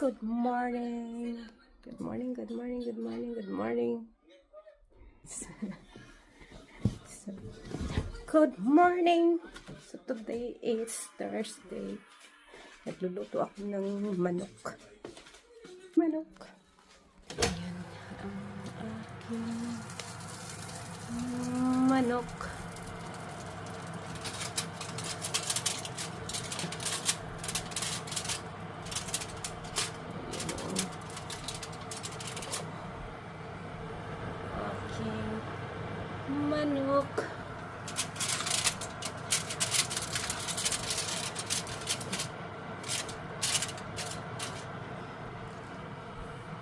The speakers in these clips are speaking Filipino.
Good morning. Good morning, good morning, good morning, good morning. So, good morning. So today is Thursday. Nagluluto ako ng manok. Manok. Ayan ang aking manok. aking manok.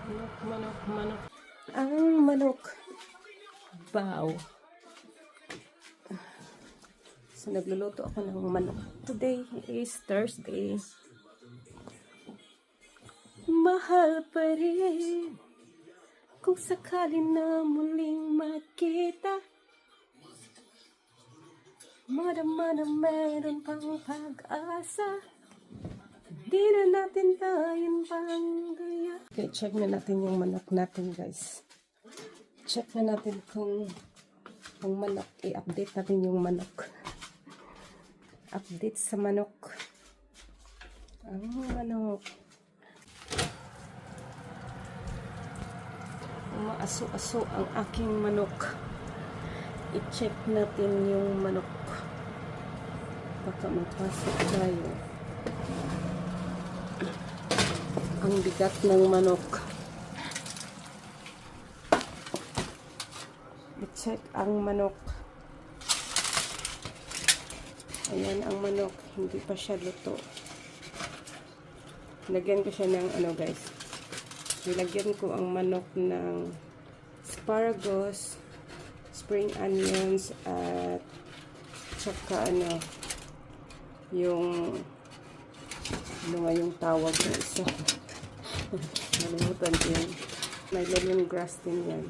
Manok, manok, manok. Ang manok. Wow. So, nagluluto ako ng manok. Today is Thursday. Mahal pa rin kung sakali na muling makita Madama na meron pang pag-asa Di na natin tayo pang Okay, check na natin yung manok natin guys Check na natin kung kung manok, i-update natin yung manok Update sa manok Ang manok umaaso-aso ang aking manok. I-check natin yung manok. Baka magpasok tayo. Ang bigat ng manok. I-check ang manok. Ayan ang manok. Hindi pa siya luto. Lagyan ko siya ng ano guys nilagyan ko ang manok ng asparagus, spring onions, at saka ano, yung ano nga yung tawag na isa. Nalimutan ko yun. May lemongrass din yan.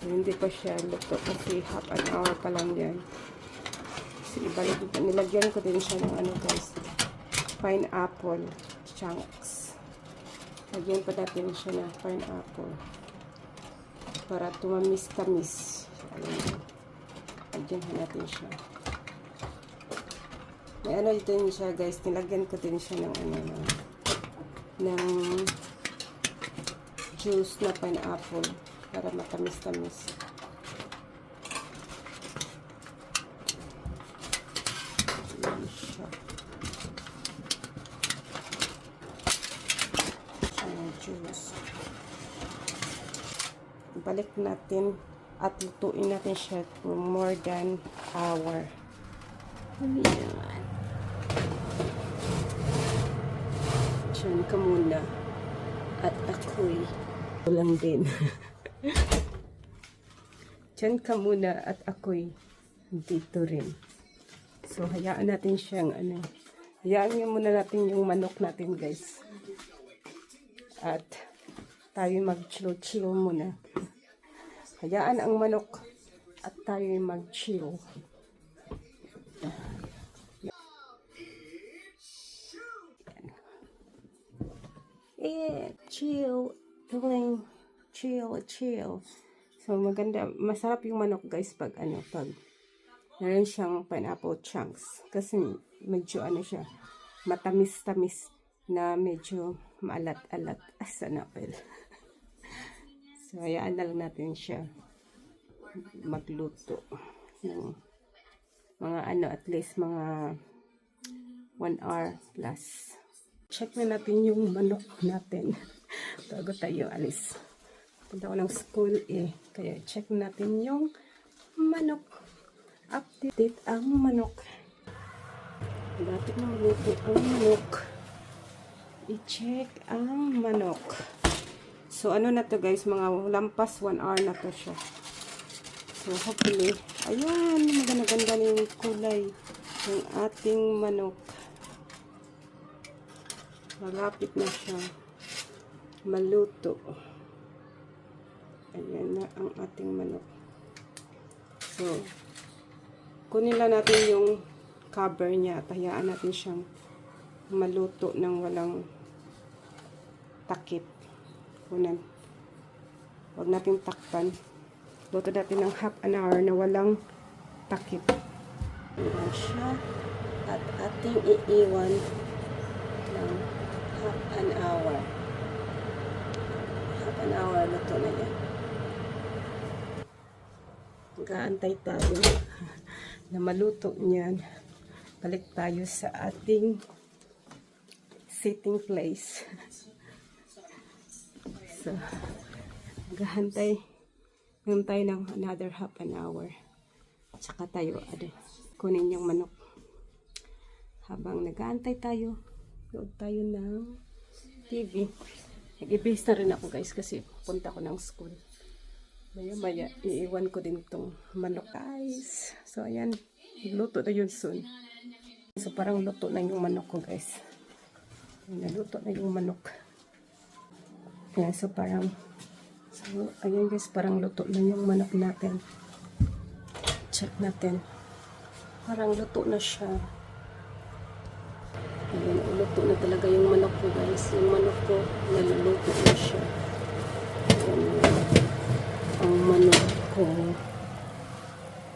Hindi pa siya luto kasi half an hour pa lang yan. So, ibalik, nilagyan ko din siya ng ano guys, pineapple chunks. Lagyan pa natin siya ng pineapple. Para tumamis-tamis. Ayan. Lagyan natin siya. May ano din siya guys. Nilagyan ko din siya ng ano ng, ng juice na pineapple. Para matamis-tamis. Ayan siya. Balik natin at lutuin natin siya for more than hour. Ayan. Diyan ka muna. At ako'y lang din. Diyan ka muna at ako'y dito rin. So, hayaan natin siyang ano. Hayaan niyo muna natin yung manok natin, guys. At tayo mag-chill-chill muna. Hayaan ang manok at tayo mag-chill. Yeah, chill, feeling chill, chill. So maganda, masarap yung manok guys pag ano, pag meron siyang pineapple chunks. Kasi medyo ano siya, matamis-tamis na medyo maalat-alat as an apple. so, hayaan na lang natin siya magluto ng mga ano, at least mga 1 hour plus. Check na natin yung manok natin bago tayo alis. Punta ko ng school eh. Kaya check natin yung manok. Update ang manok. Dapat na maluto ang manok i-check ang manok. So, ano na to guys, mga lampas 1 hour na to siya. So, hopefully, ayan, maganda-ganda na yung kulay ng ating manok. Malapit na siya maluto. Ayan na ang ating manok. So, kunin lang natin yung cover niya at natin siyang maluto ng walang takip. Kunan. Huwag natin takpan. Luto natin ng half an hour na walang takip. Ayan siya. At ating iiwan ng half an hour. Half an hour luto na yan. Gaantay tayo na maluto niyan. Balik tayo sa ating sitting place. so, maghahantay ngayon tayo ng another half an hour. Tsaka tayo, ano, kunin yung manok. Habang nag-aantay tayo, load tayo ng TV. Nag-ibase na rin ako guys kasi punta ko ng school. Maya maya, iiwan ko din itong manok guys. So ayan, luto na yun soon. So parang luto na yung manok ko guys. Naluto na yung manok. Ayan, so parang, so ayan guys, parang luto na yung manok natin. Check natin. Parang luto na siya. Ayan, luto na talaga yung manok ko guys. Yung manok ko, naluluto na siya. Ang manok ko.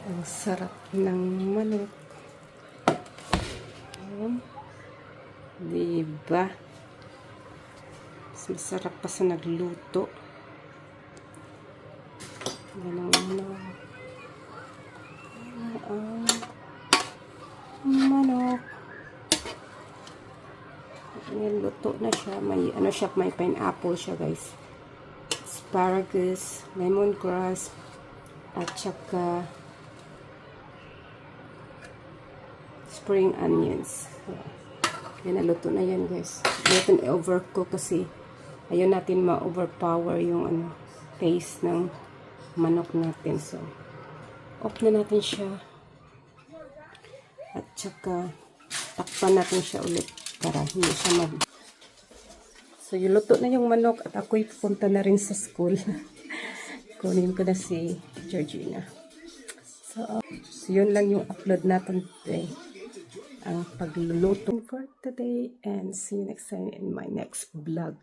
Ang sarap ng manok. Ayan. Diba? Mas masarap pa sa nagluto. Yan ang manok. Ang manok. Ayan, luto na siya. May, ano siya, may pineapple siya, guys asparagus, lemongrass, at saka spring onions. Yan, naluto na yan guys. Natin i-overcook kasi ayaw natin ma-overpower yung ano, taste ng manok natin. So, off na natin siya. At saka takpan natin siya ulit para hindi siya mag So, yung na yung manok at ako'y pupunta na rin sa school. Kunin ko na si Georgina. So, so, yun lang yung upload natin today. Ang pagluluto for today and see you next time in my next vlog.